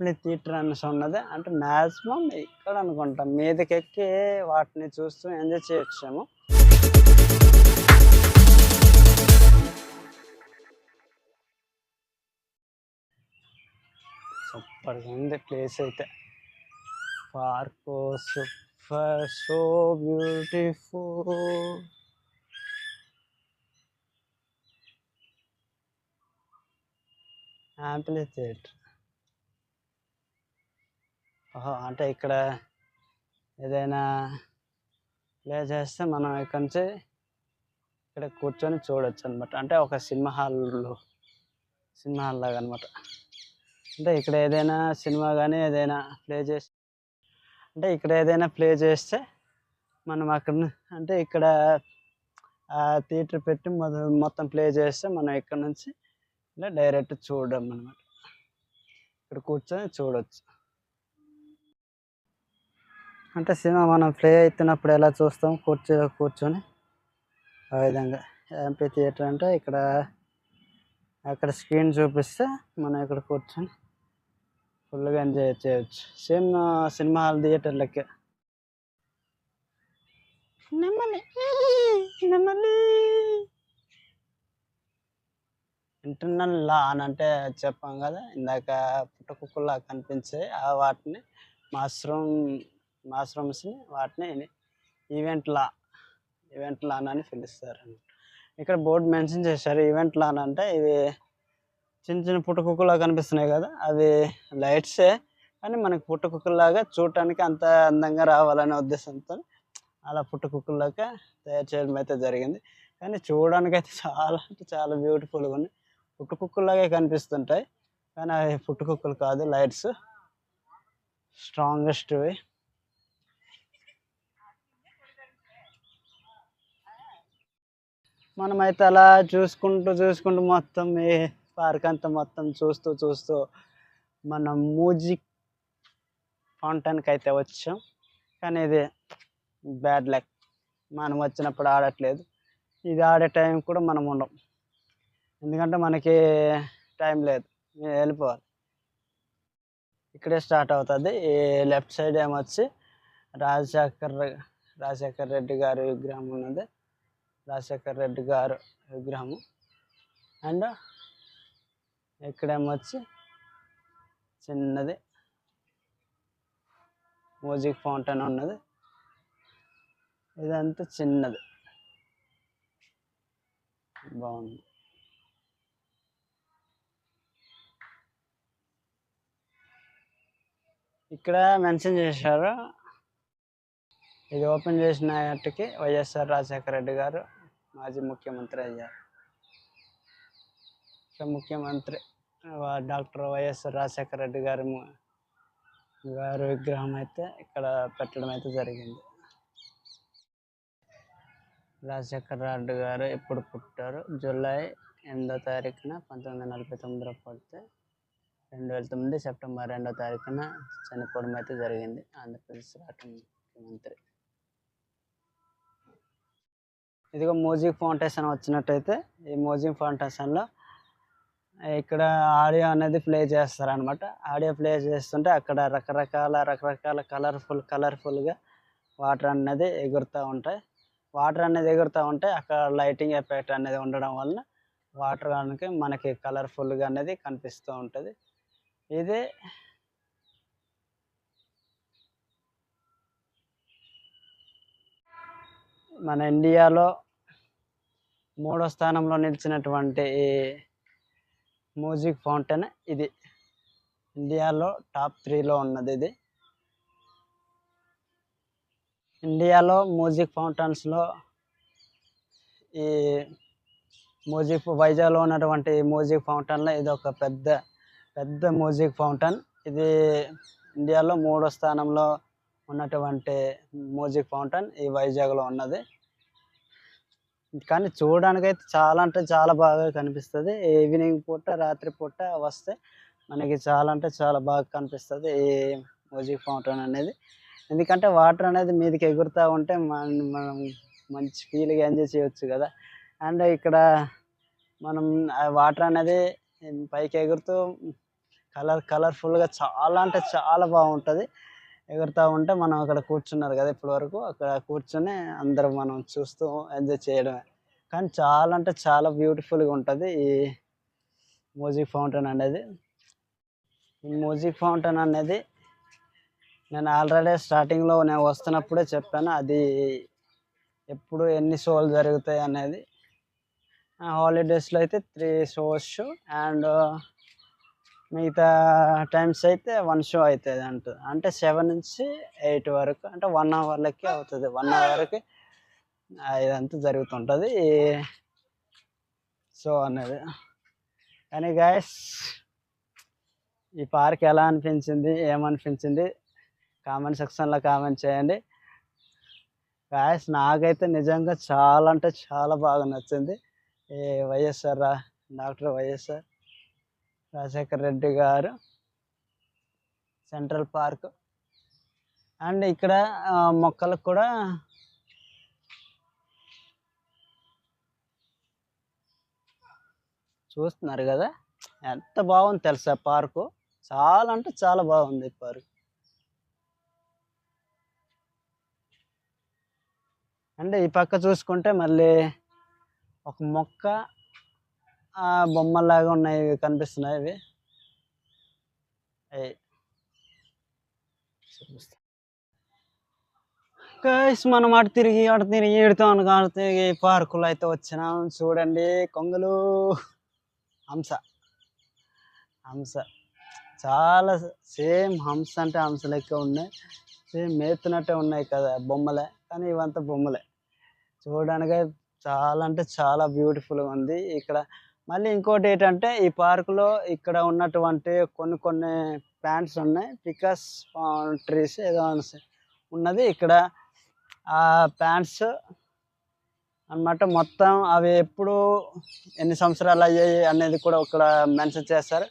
యాంప్లీ theatre అనేసి ఉన్నది. అంటే మ్యాక్సిమం ఇక్కడ అనుకుంటాం. మీదకెక్కి వాటిని చూస్తూ ఎంజాయ్ చేయొచ్చాము. సూపర్గా ఉంది ప్లేస్ అయితే. Park super so beautiful. Amphitheatre. అంటే ఇక్కడ ఏదైనా ప్లే చేస్తే మనం ఇక్కడ నుంచి ఇక్కడ కూర్చొని చూడొచ్చు అనమాట అంటే ఒక సినిమా హాల్లో సినిమా హాల్ లాగా అనమాట. అంటే ఇక్కడ ఏదైనా సినిమా కానీ ఏదైనా ప్లే చేసి అంటే ఇక్కడ ఏదైనా ప్లే చేస్తే మనం అక్కడ అంటే ఇక్కడ ఆ థియేటర్ పెట్టి మొత్తం ప్లే చేస్తే మనం ఇక్కడ నుంచి ఇలా డైరెక్ట్ చూడడం అనమాట ఇక్కడ కూర్చొని చూడొచ్చు. అంటే సినిమా మనం ప్లే అవుతున్నప్పుడు ఎలా చూస్తాం? కూర్చో కూర్చొని ఆ విధంగా. ఎంపీ థియేటర్ అంటే ఇక్కడ అక్కడ స్క్రీన్ చూపిస్తే మనం ఇక్కడ కూర్చొని ఫుల్గా ఎంజాయ్ చేయొచ్చు. సేమ్ సినిమా హాల్ థియేటర్ లెక్క. ఇంటర్నల్ లా అని అంటే చెప్పాం కదా ఇందాక పుట్టకుక్కలా కనిపించే ఆ వాటిని మష్రూమ్ మష్రూమ్స్ని వాటిని ఈవెంట్ లా ఈవెంట్ లాన్ అని పిలుస్తారు. ఇక్కడ బోర్డు మెన్షన్ చేశారు ఈవెంట్ లాన్ అంటే ఇవి చిన్న చిన్న పుట్టకుక్కలా కనిపిస్తున్నాయి కదా అవి లైట్సే కానీ మనకి పుట్టకుక్కలాగా చూడటానికి అంత అందంగా రావాలనే ఉద్దేశంతో అలా పుట్టకుక్కలాగా తయారు చేయడం అయితే జరిగింది. కానీ చూడడానికి అయితే చాలా అంటే చాలా బ్యూటిఫుల్గా ఉన్నాయి. పుట్టుకుక్కలాగే కనిపిస్తుంటాయి. కానీ అవి పుట్టుకుక్కలు కాదు లైట్స్ స్ట్రాంగెస్ట్వి మనమైతే అలా చూసుకుంటూ చూసుకుంటూ మొత్తం ఈ పార్క్ అంతా మొత్తం చూస్తూ చూస్తూ మన మ్యూజిక్ ఫౌంటైన్కి అయితే వచ్చాం. కానీ ఇది బ్యాడ్ లక్. మనం వచ్చినప్పుడు ఆడట్లేదు. ఇది ఆడే టైం కూడా మనం ఉండం. ఎందుకంటే మనకి టైం లేదు. మేము వెళ్ళిపోవాలి. ఇక్కడే స్టార్ట్ అవుతుంది. ఈ లెఫ్ట్ సైడ్ ఏమొచ్చి రాజశేఖర్ రాజశేఖర్ రెడ్డి గారి విగ్రహం ఉన్నది. రాజశేఖర్ రెడ్డి గారు విగ్రహము. అండ్ ఇక్కడేమొచ్చి చిన్నది మ్యూజిక్ ఫౌంటైన్ ఉన్నది. ఇదంతా చిన్నది. బాగుంది. ఇక్కడ మెన్షన్ చేశారు. ఇది ఓపెన్ చేసిన వాటికి వైఎస్ఆర్ రాజశేఖర రెడ్డి గారు మాజీ ముఖ్యమంత్రి అయ్యారు ఇక ముఖ్యమంత్రి డాక్టర్ వైఎస్ రాజశేఖర రెడ్డి గారి గారి విగ్రహం అయితే ఇక్కడ పెట్టడం అయితే జరిగింది. రాజశేఖర రెడ్డి గారు ఎప్పుడు పుట్టారు? జూలై ఎనిమిదో తారీఖున పంతొమ్మిది వందల నలభై తొమ్మిదిలో పుడితే రెండు వేల తొమ్మిది సెప్టెంబర్ రెండో తారీఖున చనిపోవడం అయితే జరిగింది. ఆంధ్రప్రదేశ్ రాష్ట్ర ముఖ్యమంత్రి. ఇదిగో మ్యూజిక్ ఫౌంటేషన్ వచ్చినట్టయితే ఈ మ్యూజిక్ ఫౌంటేషన్లో ఇక్కడ ఆడియో అనేది ప్లే చేస్తారనమాట ఆడియో ప్లే చేస్తుంటే అక్కడ రకరకాల రకరకాల కలర్ఫుల్ కలర్ఫుల్గా వాటర్ అనేది ఎగురుతూ ఉంటాయి. వాటర్ అనేది ఎగురుతూ ఉంటే అక్కడ లైటింగ్ ఎఫెక్ట్ అనేది ఉండడం వలన వాటర్ కనుక మనకి కలర్ఫుల్గా అనేది కనిపిస్తూ ఉంటుంది. ఇది మన ఇండియాలో మూడో స్థానంలో నిలిచినటువంటి ఈ మ్యూజిక్ ఫౌంటైన్ ఇది. ఇండియాలో టాప్ త్రీలో ఉన్నది ఇది. ఇండియాలో మ్యూజిక్ ఫౌంటైన్స్లో ఈ మ్యూజిక్ వైజాగ్లో ఉన్నటువంటి మ్యూజిక్ ఫౌంటైన్లో ఇది ఒక పెద్ద పెద్ద మ్యూజిక్ ఫౌంటైన్. ఇది ఇండియాలో మూడో స్థానంలో ఉన్నటువంటి మ్యూజిక్ ఫౌంటైన్ ఈ వైజాగ్లో ఉన్నది. కానీ చూడడానికి అయితే చాలా అంటే చాలా బాగా కనిపిస్తుంది. ఈవినింగ్ పూట రాత్రి పూట వస్తే మనకి చాలా అంటే చాలా బాగా కనిపిస్తుంది ఈ మ్యూజిక్ ఫౌంటైన్ అనేది. ఎందుకంటే వాటర్ అనేది మీదకి ఎగురుతూ ఉంటే మనం మనం మంచి ఫీల్గా ఎంజాయ్ చేయొచ్చు కదా. అండ్ ఇక్కడ మనం ఆ వాటర్ అనేది పైకి ఎగురుతూ కలర్ కలర్ఫుల్గా చాలా అంటే చాలా బాగుంటుంది. ఎగురుతూ ఉంటే మనం అక్కడ కూర్చున్నారు కదా ఇప్పటి వరకు అక్కడ కూర్చొని అందరం మనం చూస్తూ ఎంజాయ్ చేయడమే. కానీ చాలా అంటే చాలా బ్యూటిఫుల్గా ఉంటుంది ఈ మ్యూజిక్ ఫౌంటైన్ అనేది. ఈ మ్యూజిక్ ఫౌంటైన్ అనేది నేను ఆల్రెడీ స్టార్టింగ్లో నేను వస్తున్నప్పుడే చెప్పాను అది ఎప్పుడు ఎన్ని షోలు జరుగుతాయి అనేది. హాలిడేస్లో అయితే త్రీ షోస్ అండ్ మిగతా టైమ్స్ అయితే వన్ షో అవుతుంది అంట అంటే సెవెన్ నుంచి ఎయిట్ వరకు అంటే వన్ అవర్లకి అవుతుంది. వన్ అవర్కి ఇదంతా జరుగుతుంటుంది. సో షో అనేది. కానీ గాయస్ ఈ పార్క్ ఎలా అనిపించింది? ఏమనిపించింది? కామెంట్ సెక్షన్లో కామెంట్ చేయండి. గాయస్ నాకైతే నిజంగా చాలా అంటే చాలా బాగా నచ్చింది. ఈ వైఎస్ఆర్ రా- doctor YSR? Rajasekhar Reddy garu central park. And ఇక్కడ మొక్కలకు కూడా చూస్తున్నారు కదా ఎంత బాగుంది తెలుసా పార్కు? చాలా అంటే చాలా బాగుంది పార్క్. అంటే ఈ పక్క చూసుకుంటే మళ్ళీ ఒక మొక్క బొమ్మలాగా ఉన్నాయి ఇవి కనిపిస్తున్నాయి ఇవి అయి. గైస్ మనం అటు తిరిగి అటు తిరిగి ఇడుతూ అటు తిరిగి పార్కులో అయితే వచ్చినాం. చూడండి కొంగలు. హంస. హంస. చాలా సేమ్ హంస అంటే హంస లెక్క ఉన్నాయి. సేమ్ మేతున్నట్టే ఉన్నాయి కదా బొమ్మలే కానీ ఇవంతా బొమ్మలే. చూడడానికి చాలా అంటే చాలా బ్యూటిఫుల్గా ఉంది. ఇక్కడ మళ్ళీ ఇంకోటి ఏంటంటే ఈ పార్కులో ఇక్కడ ఉన్నటువంటి కొన్ని కొన్ని ప్లాంట్స్ ఉన్నాయి. పికస్ ట్రీస్ ఏదో ఉన్నది. ఇక్కడ ఆ ప్లాంట్స్ అన్నమాట మొత్తం అవి ఎప్పుడు ఎన్ని సంవత్సరాలు అయ్యాయి అనేది కూడా ఇక్కడ మెన్షన్ చేస్తారు.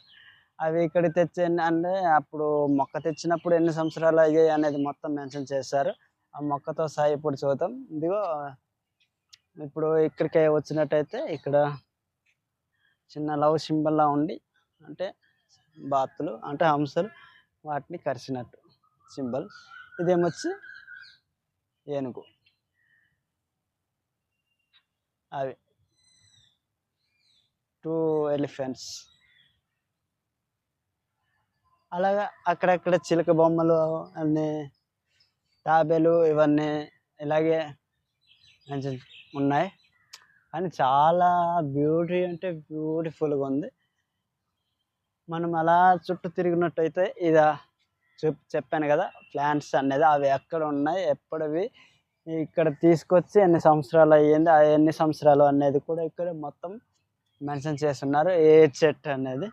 అవి ఇక్కడ తెచ్చి అంటే అప్పుడు మొక్క తెచ్చినప్పుడు ఎన్ని సంవత్సరాలు అయ్యాయి అనేది మొత్తం మెన్షన్ చేస్తారు. ఆ మొక్కతో సహా ఇప్పుడు చూద్దాం. ఇదిగో ఇప్పుడు ఇక్కడికి వచ్చినట్టయితే ఇక్కడ చిన్న లవ్ సింబల్లా ఉండి అంటే బాతులు అంటే హంసలు వాటిని కరిచినట్టు సింబల్. ఇదేమొచ్చి ఏనుగు. అవి. Two elephants. అలాగా అక్కడక్కడ చిలక బొమ్మలు అన్నీ తాబేలు ఇవన్నీ ఇలాగే మంచి ఉన్నాయి. కానీ చాలా బ్యూటీ అంటే బ్యూటిఫుల్గా ఉంది. మనం అలా చుట్టూ తిరిగినట్టయితే ఇది చెప్ చెప్పాను కదా ప్లాంట్స్ అనేది అవి ఎక్కడ ఉన్నాయి ఎప్పటివి ఇక్కడ తీసుకొచ్చి ఎన్ని సంవత్సరాలు అయ్యింది ఆ ఎన్ని సంవత్సరాలు అనేది కూడా ఇక్కడ మొత్తం మెన్షన్ చేస్తున్నారు ఏ చెట్టు అనేది.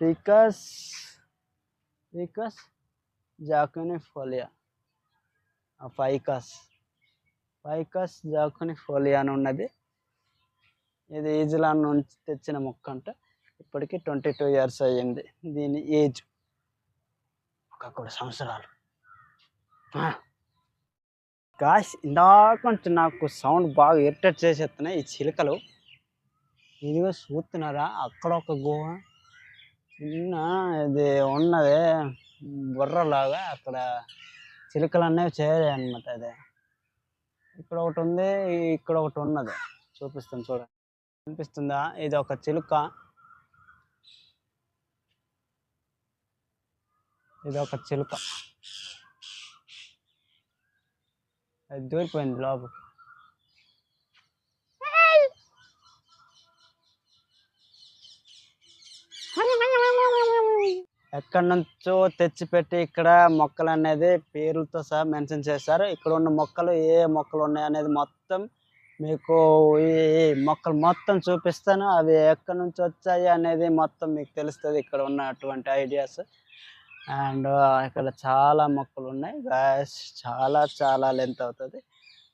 Because because jacquinifolia ficus. Ficus jacquinifolia అని ఉన్నది. ఇది ఈజిలాండ్ నుంచి తెచ్చిన మొక్క అంట ఇప్పటికి ట్వంటీ టూ ఇయర్స్ అయ్యింది దీని ఏజ్. ఒక కూడా సంవత్సరాలు. గాష్ ఇందాక నుంచి నాకు సౌండ్ బాగా ఇరిటేట్ చేసేస్తున్నాయి ఈ చిలుకలు. ఇదిగో చూస్తున్నారా? అక్కడ ఒక గుహ. చిన్న ఇది ఉన్నది బుర్రలాగా అక్కడ చిలుకలు అనేవి చేయలే అనమాట అదే. ఇక్కడ ఒకటి ఉంది ఇక్కడ ఒకటి ఉన్నది చూపిస్తాను చూడండి. కనిపిస్తుందా? ఇది ఒక చిలుక. ఇది ఒక చిలుక. అది దూరిపోయింది లోపలికి ఎక్కడి నుంచో తెచ్చిపెట్టి ఇక్కడ మొక్కలు అనేది పేర్లతో సహా మెన్షన్ చేశారు. ఇక్కడ ఉన్న మొక్కలు ఏ మొక్కలు ఉన్నాయి అనేది మొత్తం మీకు ఈ మొక్కలు మొత్తం చూపిస్తాను. అవి ఎక్కడి నుంచి వచ్చాయి అనేది మొత్తం మీకు తెలుస్తుంది ఇక్కడ ఉన్నటువంటి ఐడియాస్. అండ్ ఇక్కడ చాలా మొక్కలు ఉన్నాయి గ్యాస్ చాలా చాలా లెంత్ అవుతుంది.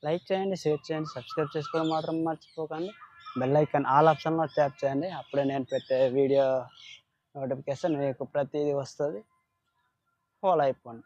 లైక్ చేయండి షేర్ చేయండి సబ్స్క్రైబ్ చేసుకోవడం మాత్రం మర్చిపోకండి. బెల్ ఐకాన్ ఆల్ ఆప్షన్లో ట్యాప్ చేయండి. అప్పుడే నేను పెట్టే వీడియో నోటిఫికేషన్ మీకు ప్రతిదీ వస్తుంది. ఫాలో అయిపోండి.